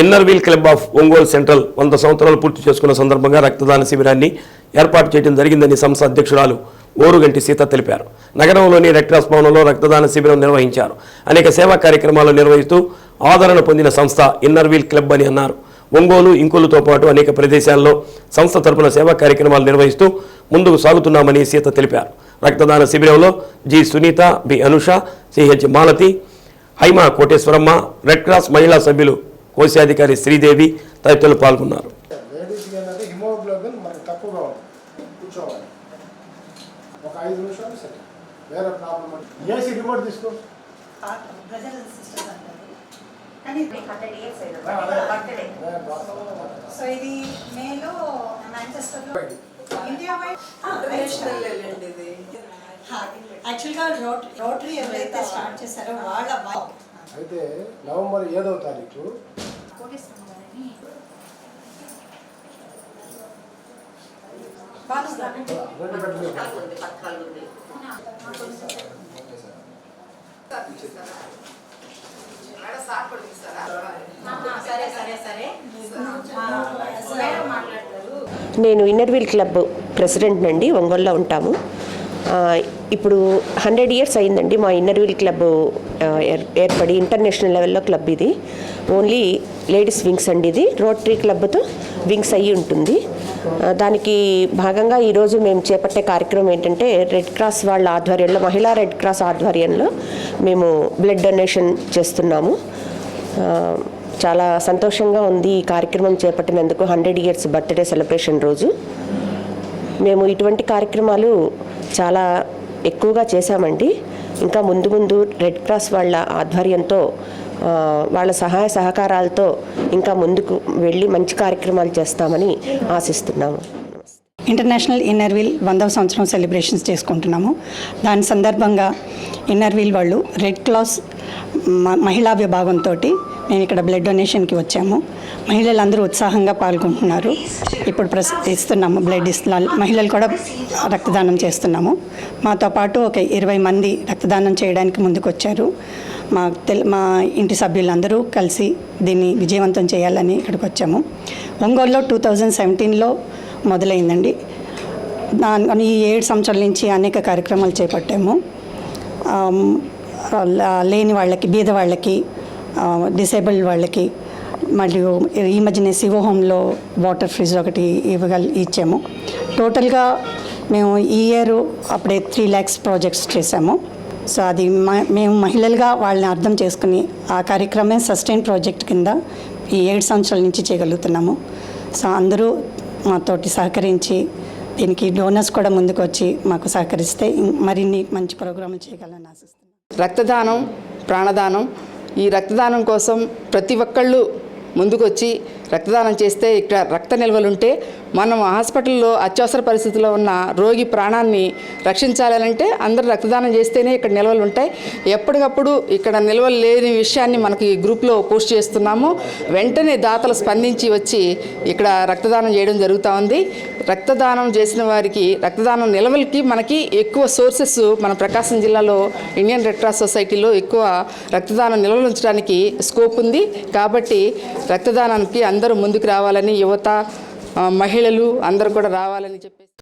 Inner wheel club of Ongole central వంద సంవత్సరాలు పూర్తి చేసుకున్న సందర్భంగా రక్తదాన శిబిరాన్ని ఏర్పాటు చేయడం జరిగిందని సంస్థ అధ్యక్షురాలు ఓరుగంటి సీత తెలిపారు. నగరంలోని రెడ్ క్రాస్ భవనంలో రక్తదాన శిబిరం నిర్వహించారు. అనేక సేవా కార్యక్రమాలు నిర్వహిస్తూ ఆదరణ పొందిన సంస్థ ఇన్నర్ వీల్ క్లబ్ అని అన్నారు. ఒంగోలు ఇంకోలుతో పాటు అనేక ప్రదేశాల్లో సంస్థ తరపున సేవా కార్యక్రమాలు నిర్వహిస్తూ ముందుకు సాగుతున్నామని సీత తెలిపారు. రక్తదాన శిబిరంలో G Sunitha B Anusha CH Malathi Haima Koteswaramma red cross మహిళా సభ్యులు కోశాధికారి శ్రీదేవి తదితరులు పాల్గొన్నారు. సో ఇది మేలో ఇండియా యాక్చువల్గా రోటరీ ఎవరైతే స్టార్ట్ చేశారో వాళ్ళ అయితే నవంబర్ ఏడవ తారీఖు. నేను ఇన్నర్ వీల్ క్లబ్ ప్రెసిడెంట్ అండి ఒంగోలులో ఉంటాము. ఆ, ఇప్పుడు హండ్రెడ్ ఇయర్స్ అయిందండి మా ఇన్నర్వీల్ క్లబ్ ఏర్- ఏర్పడి ఇంటర్నేషనల్ లెవెల్లో క్లబ్ ఇది. ఓన్లీ లేడీస్ వింగ్స్ అండి ఇది. రోటరీ క్లబ్తో వింగ్స్ అయ్యి ఉంటుంది. దానికి భాగంగా ఈరోజు మేము చేపట్టే కార్యక్రమం ఏంటంటే రెడ్ క్రాస్ వాళ్ళ ఆధ్వర్యంలో మహిళా రెడ్ క్రాస్ ఆధ్వర్యంలో మేము బ్లడ్ డొనేషన్ చేస్తున్నాము. చాలా సంతోషంగా ఉంది ఈ కార్యక్రమం చేపట్టినందుకు హండ్రెడ్ ఇయర్స్ బర్త్డే సెలబ్రేషన్ రోజు. మేము ఇటువంటి కార్యక్రమాలు చాలా ఎక్కువగా చేశామండి. ఇంకా ముందు ముందు రెడ్ క్రాస్ వాళ్ళ ఆధ్వర్యంతో వాళ్ళ సహాయ సహకారాలతో ఇంకా ముందుకు వెళ్ళి మంచి కార్యక్రమాలు చేస్తామని ఆశిస్తున్నాము. ఇంటర్నేషనల్ ఇన్నర్ వీల్ వందవ సంవత్సరం సెలబ్రేషన్స్ చేసుకుంటున్నాము. దాని సందర్భంగా ఇన్నర్ వీల్ వాళ్ళు రెడ్ క్లాస్ మ- మహిళా విభాగంతో మేము ఇక్కడ బ్లడ్ డొనేషన్కి వచ్చాము. మహిళలందరూ ఉత్సాహంగా పాల్గొంటున్నారు. ఇప్పుడు ప్రస్ ఇస్తున్నాము బ్లడ్ ఇస్తున్నా మహిళలు కూడా రక్తదానం చేస్తున్నాము. మాతో పాటు ఒక ఇరవై మంది రక్తదానం చేయడానికి ముందుకు వచ్చారు మా తెల్ మా ఇంటి సభ్యులందరూ కలిసి దీన్ని విజయవంతం చేయాలని ఇక్కడికి వచ్చాము ఒంగోలులో టూ థౌజండ్ సెవెంటీన్లో మొదలైందండి. దాని ఈ ఏడు సంవత్సరాల నుంచి అనేక కార్యక్రమాలు చేపట్టాము. లేని వాళ్ళకి బీద వాళ్ళకి డిసేబుల్డ్ వాళ్ళకి మరియు ఈ మధ్యనే శివహోంలో హోమ్లో వాటర్ ఫ్రిడ్జ్ ఒకటి ఇవ్వగల ఇచ్చాము. టోటల్గా మేము ఈ ఇయర్ అప్పుడే త్రీ ల్యాక్స్ ప్రాజెక్ట్స్ చేశాము. సో అది మ- మేము మహిళలుగా వాళ్ళని అర్థం చేసుకుని ఆ కార్యక్రమే సస్టైన్ ప్రాజెక్ట్ కింద ఈ ఏడు సంవత్సరాల నుంచి చేయగలుగుతున్నాము. సో అందరూ మాతోటి సహకరించి దీనికి డోనర్స్ కూడా ముందుకు వచ్చి మాకు సహకరిస్తే మరిన్ని మంచి ప్రోగ్రాములు చేయగలని ఆశిస్తున్నాను రక్తదానం ప్రాణదానం ఈ రక్తదానం కోసం ప్రతి ఒక్కళ్ళు ముందుకొచ్చి రక్తదానం చేస్తే ఇక్కడ రక్త నిల్వలుంటే మనం హాస్పిటల్లో అత్యవసర పరిస్థితిలో ఉన్న రోగి ప్రాణాన్ని రక్షించాలంటే అందరూ రక్తదానం చేస్తేనే ఇక్కడ నిల్వలు ఉంటాయి ఎప్పటికప్పుడు ఇక్కడ నిల్వలు లేని విషయాన్ని మనకి గ్రూప్లో పోస్ట్ చేస్తున్నాము. వెంటనే దాతలు స్పందించి వచ్చి ఇక్కడ రక్తదానం చేయడం జరుగుతూ ఉంది. రక్తదానం చేసిన వారికి రక్తదానం నిల్వలకి మనకి ఎక్కువ సోర్సెస్ మన ప్రకాశం జిల్లాలో ఇండియన్ రెడ్ క్రాస్ సొసైటీలో ఎక్కువ రక్తదానం నిల్వలు ఉంచడానికి స్కోప్ ఉంది. కాబట్టి రక్తదానానికి అందరూ ముందుకు రావాలని యువత మహిళలు అందరూ కూడా రావాలని చెప్పి